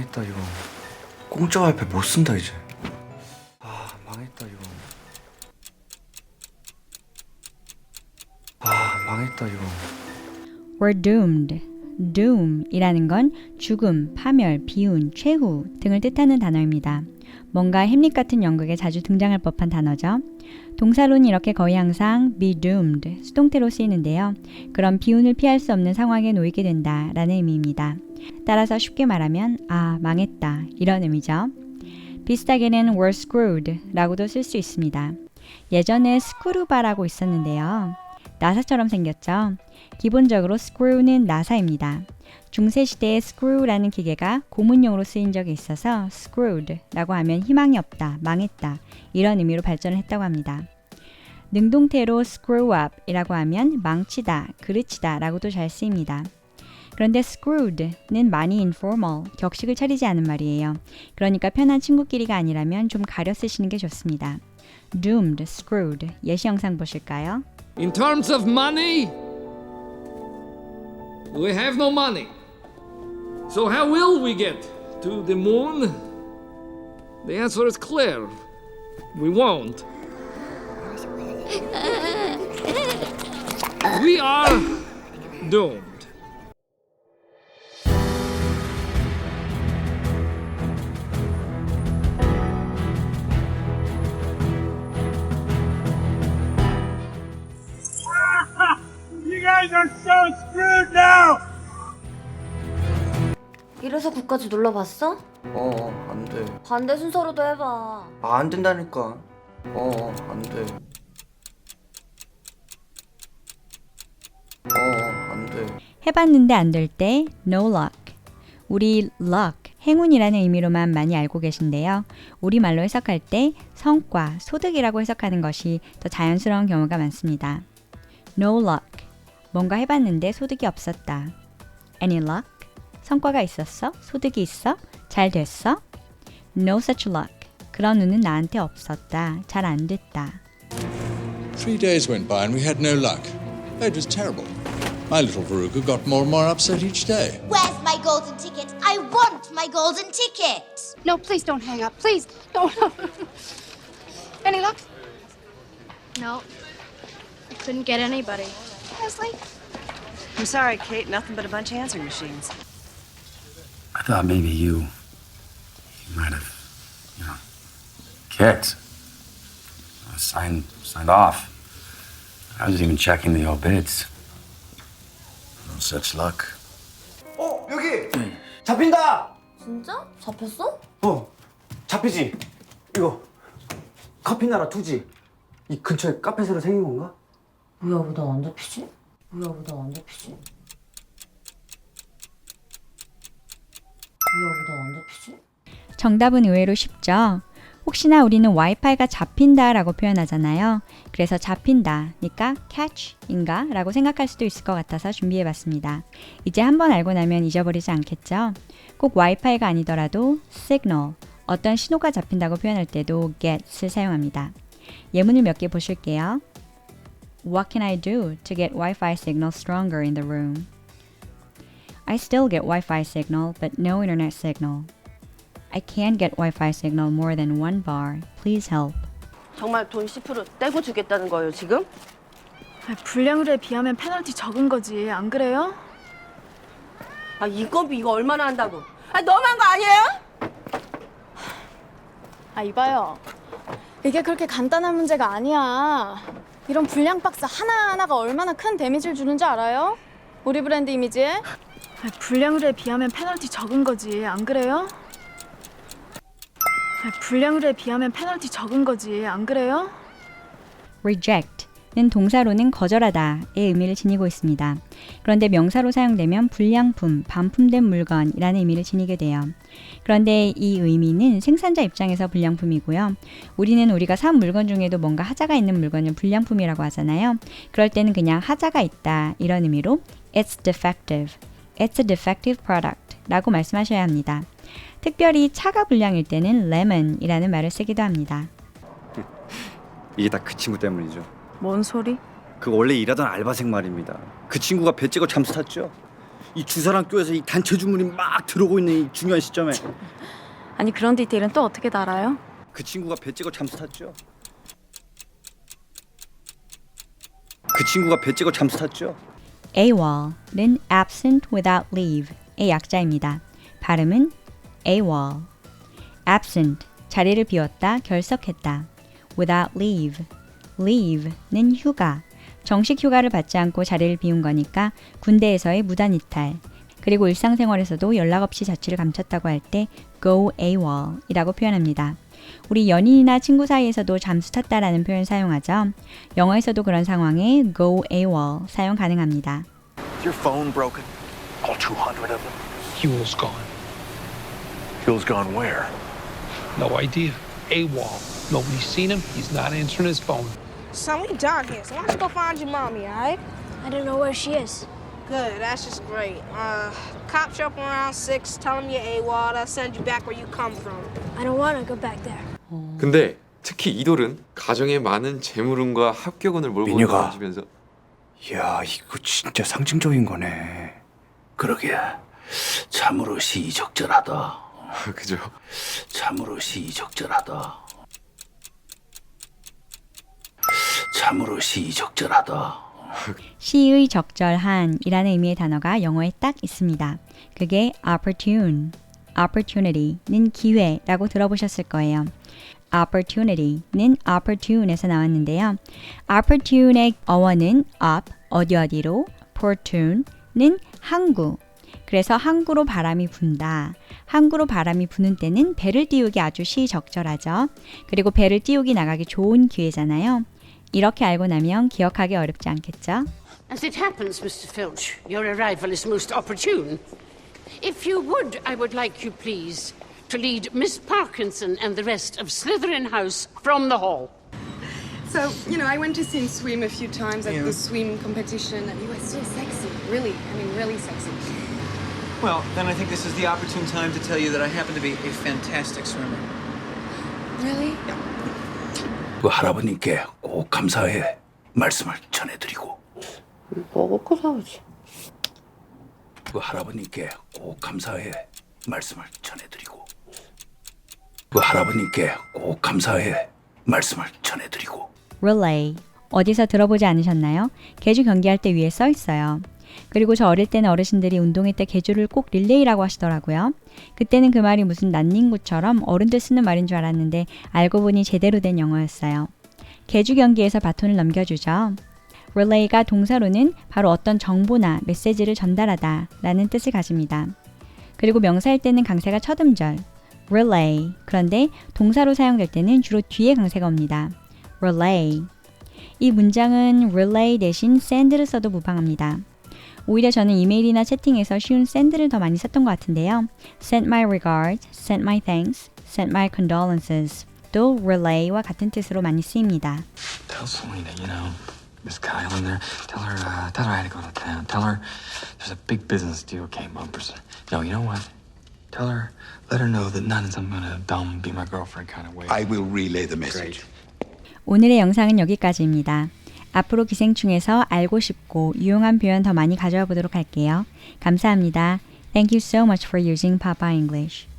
망했다 이거 공짜 와이파이 못 쓴다 이제 아 망했다 이거 아 망했다 이거 We're doomed. doom이라는 건 죽음, 파멸, 비운, 최후 등을 뜻하는 단어입니다. 뭔가 햄릿 같은 연극에 자주 등장할 법한 단어죠. 동사로는 이렇게 거의 항상 be doomed, 수동태로 쓰이는데요. 그런 비운을 피할 수 없는 상황에 놓이게 된다라는 의미입니다. 따라서 쉽게 말하면 아, 망했다 이런 의미죠. 비슷하게는 we're screwed 라고도 쓸 수 있습니다. 예전에 스크루바라고 있었는데요. 나사처럼 생겼죠. 기본적으로 screw는 나사입니다. 중세 시대에 screw라는 기계가 고문용으로 쓰인 적이 있어서 screwed라고 하면 희망이 없다, 망했다 이런 의미로 발전을 했다고 합니다. 능동태로 screw up이라고 하면 망치다, 그르치다라고도 잘 쓰입니다. 그런데 screwed는 많이 informal, 격식을 차리지 않은 말이에요. 그러니까 편한 친구끼리가 아니라면 좀 가려 쓰시는 게 좋습니다. doomed, screwed 예시 영상 보실까요? In terms of money, we have no money. So, how will we get to the moon? The answer is clear we won't. We are doomed. 이래서 국까지 눌러봤어? 어 안 돼 반대 순서로도 해봐. 아, 안 된다니까 어 안 돼 어 안 돼 해봤는데 안 될 때 no luck. 우리 luck, 행운이라는 의미로만 많이 알고 계신데요. 우리말로 해석할 때 성과, 소득이라고 해석하는 것이 더 자연스러운 경우가 많습니다. no luck. 뭔가 해봤는데 소득이 없었다. any luck? 성과가 있었어? 소득이 있어? 잘 됐어? no such luck. 그런 운은 나한테 없었다. 잘 안 됐다. Three days went by and we had no luck. It was terrible. My little Veruca got more and more upset each day. Where's my golden ticket? I want my golden ticket! No, please don't hang up. Please don't. Any luck? No. I couldn't get anybody. Leslie? I'm sorry, Kate. Nothing but a bunch of answering machines. Thought maybe you, you might have, you know, kicked, uh, signed, signed off. I was even checking the obits. No such luck. 어 여기 잡힌다 진짜? 잡혔어? 어 잡히지 이거 커피나라 투지 이 근처에 카페 새로 생긴 건가? 뭐야, 왜 나 안 잡히지? 뭐야, 왜 나 안 잡히지? 뭐야, 왜나안 잡히지? 정답은 의외로 쉽죠. 혹시나 우리는 와이파이가 잡힌다라고 표현하잖아요. 그래서 잡힌다니까 catch인가 라고 생각할 수도 있을 것 같아서 준비해봤습니다. 이제 한번 알고 나면 잊어버리지 않겠죠? 꼭 와이파이가 아니더라도 signal, 어떤 신호가 잡힌다고 표현할 때도 get을 사용합니다. 예문을 몇 개 보실게요. What can I do to get Wi-Fi signal stronger in the room? I still get Wi-Fi signal, but no internet signal. I can get Wi-Fi signal more than one bar. Please help. 정말 돈 10% 떼고 주겠다는 거예요, 지금? 분량률에 비하면 페널티 적은 거지. 안 그래요? 아, 이거 이거 얼마나 한다고? 아, 너무한 거 아니에요? 아, 이봐요. 이게 그렇게 간단한 문제가 아니야. 이런 불량 박스 하나하나가 얼마나 큰 데미지를 주는지 알아요? 우리 브랜드 이미지에? 분량률에 비하면 페널티 적은 거지. 안 그래요? 분량률에 비하면 페널티 적은 거지. 안 그래요? reject는 동사로는 거절하다의 의미를 지니고 있습니다. 그런데 명사로 사용되면 불량품, 반품된 물건이라는 의미를 지니게 돼요. 그런데 이 의미는 생산자 입장에서 불량품이고요. 우리는 우리가 산 물건 중에도 뭔가 하자가 있는 물건을 불량품이라고 하잖아요. 그럴 때는 그냥 하자가 있다 이런 의미로 it's defective, it's a defective product 라고 말씀하셔야 합니다. 특별히 차가 불량일 때는 lemon이라는 말을 쓰기도 합니다. 이게 다 그 친구 때문이죠. 뭔 소리? 그 원래 일하던 알바생 말입니다. 그 친구가 배 찍어 잠수 탔죠. 이 주사랑 교에서 이 단체 주문이 막 들어오고 있는 이 중요한 시점에 아니 그런 디테일은 또 어떻게 다 알아요? 그 친구가 배 찍어 잠수 탔죠. 그 친구가 배 찍어 잠수 탔죠. AWOL은 absent without leave의 약자입니다. 발음은 AWOL. absent 자리를 비웠다, 결석했다. without leave. leave는 휴가. 정식 휴가를 받지 않고 자리를 비운 거니까 군대에서의 무단 이탈. 그리고 일상생활에서도 연락 없이 자취를 감췄다고 할 때 go AWOL이라고 표현합니다. 우리 연인이나 친구 사이에서도 잠수 탔다라는 표현 사용하죠. 영어에서도 그런 상황에 go AWOL 사용 가능합니다. Your phone broken? All 200 of them? Fuel's gone. Fuel's gone where? No idea. AWOL. Nobody's seen him. He's not answering his phone. Son, we done here, so why don't you go find your mommy, all right? I don't know where she is. Good, that's just great. Uh, cop show up around 6, tell them you're AWOL, they'll send you back where you come from. I don't want to go back there. 근데 특히 이돌은 가정에 많은 재물운과 합격운을 몰고 민혁아. 다니면서 야, 이거 진짜 상징적인 거네. 그러게. 참으로 시의적절하다. 그죠? 참으로 시의적절하다. 참으로 시의적절하다. 시의 적절한이라는 의미의 단어가 영어에 딱 있습니다. 그게 opportune, opportunity는 기회라고 들어보셨을 거예요. opportunity는 opportune에서 나왔는데요. opportune의 어원은 up, 어디 어디로, fortune는 항구. 그래서 항구로 바람이 분다. 항구로 바람이 부는 때는 배를 띄우기 아주 시적절하죠. 그리고 배를 띄우기 나가기 좋은 기회잖아요. 이렇게 알고 나면 기억하기 어렵지 않겠죠? As it happens, Mr. Filch, your arrival is most opportune. If you would, I would like you, please, to lead Miss Parkinson and the rest of Slytherin House from the hall. So, you know, I went to see him swim a few times at the swim competition, and he was so sexy. Really, I mean, really sexy. Well, then I think this is the opportune time to tell you that I happen to be a fantastic swimmer. Really? 그 할아버님께 꼭 감사의 말씀을 전해드리고 먹을 거 사오지. 그 할아버님께 꼭 감사의 말씀을 전해드리고 그 할아버님께 꼭 감사의 말씀을 전해드리고 relay. 어디서 들어보지 않으셨나요? 개주 경기할 때 위에 써 있어요. 그리고 저 어릴 때는 어르신들이 운동회 때 개주를 꼭 릴레이라고 하시더라고요. 그때는 그 말이 무슨 난닝구처럼 어른들 쓰는 말인 줄 알았는데 알고 보니 제대로 된 영어였어요. 개주 경기에서 바톤을 넘겨주죠. relay가 동사로는 바로 어떤 정보나 메시지를 전달하다 라는 뜻을 가집니다. 그리고 명사일 때는 강세가 첫 음절, relay. 그런데 동사로 사용될 때는 주로 뒤에 강세가 옵니다. relay. 이 문장은 relay 대신 send를 써도 무방합니다. 오히려 저는 이메일이나 채팅에서 쉬운 send를 더 많이 썼던 것 같은데요. send my regards, send my thanks, send my condolences 또 relay와 같은 뜻으로 많이 쓰입니다. Tell Selena, you know, Miss Kyle in there. Tell her, uh, tell her I had to go to town. Tell her there's a big business deal came up. Or something. No, you know what? Tell her, let her know that not in some kind of dumb, be my girlfriend kind of way. I will relay the message. 오늘의 영상은 여기까지입니다. 앞으로 기생충에서 알고 싶고 유용한 표현 더 많이 가져와 보도록 할게요. 감사합니다. Thank you so much for using Papa English.